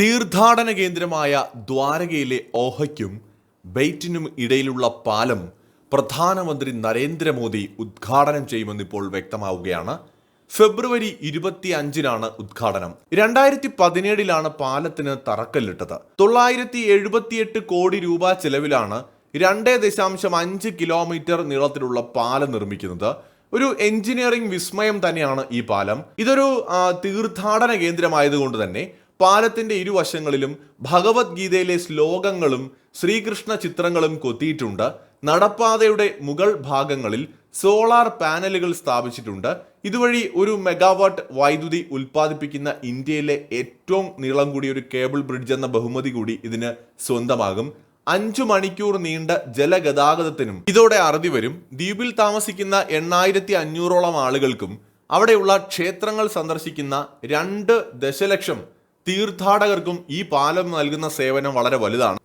തീർത്ഥാടന കേന്ദ്രമായ ദ്വാരകയിലെ ഓഹയ്ക്കും ബെയ്റ്റിനും ഇടയിലുള്ള പാലം പ്രധാനമന്ത്രി നരേന്ദ്രമോദി ഉദ്ഘാടനം ചെയ്യുമെന്നിപ്പോൾ വ്യക്തമാവുകയാണ്. ഫെബ്രുവരി ഇരുപത്തി അഞ്ചിനാണ് ഉദ്ഘാടനം. രണ്ടായിരത്തി പതിനേഴിലാണ് പാലത്തിന് തറക്കല്ലിട്ടത്. തൊള്ളായിരത്തി എഴുപത്തിയെട്ട് കോടി രൂപ ചെലവിലാണ് രണ്ട് ദശാംശം അഞ്ച് കിലോമീറ്റർ നീളത്തിലുള്ള പാലം നിർമ്മിക്കുന്നത്. ഒരു എഞ്ചിനീയറിംഗ് വിസ്മയം തന്നെയാണ് ഈ പാലം. ഇതൊരു തീർത്ഥാടന കേന്ദ്രമായതുകൊണ്ട് തന്നെ പാലത്തിന്റെ ഇരുവശങ്ങളിലും ഭഗവത്ഗീതയിലെ ശ്ലോകങ്ങളും ശ്രീകൃഷ്ണ ചിത്രങ്ങളും കൊത്തിയിട്ടുണ്ട്. നടപ്പാതയുടെ മുകൾ ഭാഗങ്ങളിൽ സോളാർ പാനലുകൾ സ്ഥാപിച്ചിട്ടുണ്ട്. ഇതുവഴി ഒരു മെഗാവാട്ട് വൈദ്യുതി ഉൽപ്പാദിപ്പിക്കുന്ന ഇന്ത്യയിലെ ഏറ്റവും നീളം കൂടിയ ഒരു കേബിൾ ബ്രിഡ്ജ് എന്ന ബഹുമതി കൂടി ഇതിന് സ്വന്തമാകും. അഞ്ചു മണിക്കൂർ നീണ്ട ജലഗതാഗതത്തിനും ഇതോടെ അറുതി വരും. ദ്വീപിൽ താമസിക്കുന്ന എണ്ണായിരത്തി അഞ്ഞൂറോളം ആളുകൾക്കും അവിടെയുള്ള ക്ഷേത്രങ്ങൾ സന്ദർശിക്കുന്ന രണ്ട് ദശലക്ഷം തീർത്ഥാടകർക്കും ഈ പാലം നൽകുന്ന സേവനം വളരെ വലുതാണ്.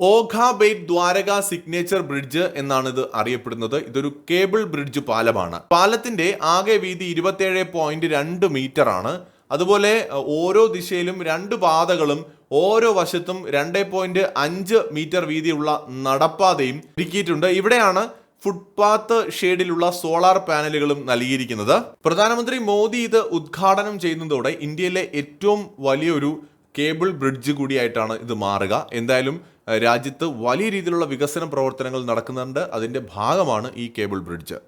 ഓഖ ബേറ്റ് ദ്വാരക സിഗ്നേച്ചർ ബ്രിഡ്ജ് എന്നാണ് ഇത് അറിയപ്പെടുന്നത്. ഇതൊരു കേബിൾ ബ്രിഡ്ജ് പാലമാണ്. പാലത്തിന്റെ ആകെ വീതി ഇരുപത്തിയേഴ് പോയിന്റ് രണ്ട് മീറ്റർ ആണ് അതുപോലെ ഓരോ ദിശയിലും രണ്ട് പാതകളും ഓരോ വശത്തും രണ്ട് പോയിന്റ് അഞ്ച് മീറ്റർ വീതിയുള്ള നടപ്പാതയും ഒരുക്കിയിട്ടുണ്ട്. ഇവിടെയാണ് ഫുട്പാത്ത് ഷെയ്ഡിലുള്ള സോളാർ പാനലുകളും നൽകിയിരിക്കുന്നത്. പ്രധാനമന്ത്രി മോദി ഇത് ഉദ്ഘാടനം ചെയ്യുന്നതോടെ ഇന്ത്യയിലെ ഏറ്റവും വലിയൊരു കേബിൾ ബ്രിഡ്ജ് കൂടിയായിട്ടാണ് ഇത് മാറുക. എന്തായാലും രാജ്യത്ത് വലിയ രീതിയിലുള്ള വികസന പ്രവർത്തനങ്ങൾ നടക്കുന്നുണ്ട്. അതിന്റെ ഭാഗമാണ് ഈ കേബിൾ ബ്രിഡ്ജ്.